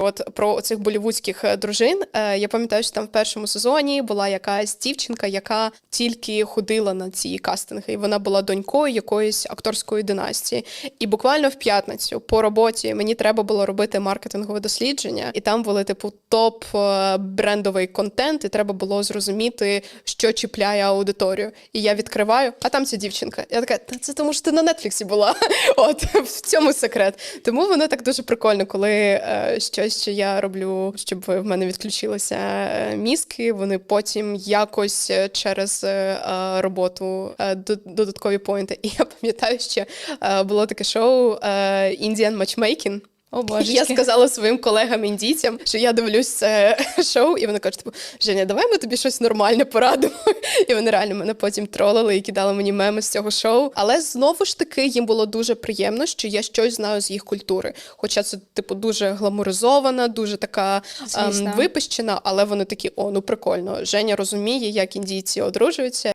От про цих болівудських е, дружин. Е, Я пам'ятаю, що там в першому сезоні була якась дівчинка, яка тільки ходила на ці кастинги, і вона була донькою якоїсь акторської династії. І буквально в п'ятницю по роботі мені треба було робити маркетингове дослідження, і там були типу топ е, брендовий контент, і треба було зрозуміти, що чіпляє аудиторію. І я відкриваю, а там ця дівчинка. Я така, та це тому, що ти на Нетфліксі була. От в цьому секрет. Тому воно так дуже прикольно, коли щось, що я роблю, щоб в мене відключилися е, мізки, вони потім якось е, через е, роботу додаткові поінти. І я пам'ятаю, що було таке шоу Indian Matchmaking. О, боже. я сказала своїм колегам індійцям, що я дивлюсь це шоу, і вони кажуть, типу, Женя, давай ми тобі щось нормальне порадимо. І вони реально мене потім тролили і кидали мені меми з цього шоу. Але знову ж таки їм було дуже приємно, що я щось знаю з їх культури. Хоча це, типу, дуже гламуризована, дуже така ем, випищена, але вони такі: о, ну прикольно. Женя розуміє, як індійці одружуються.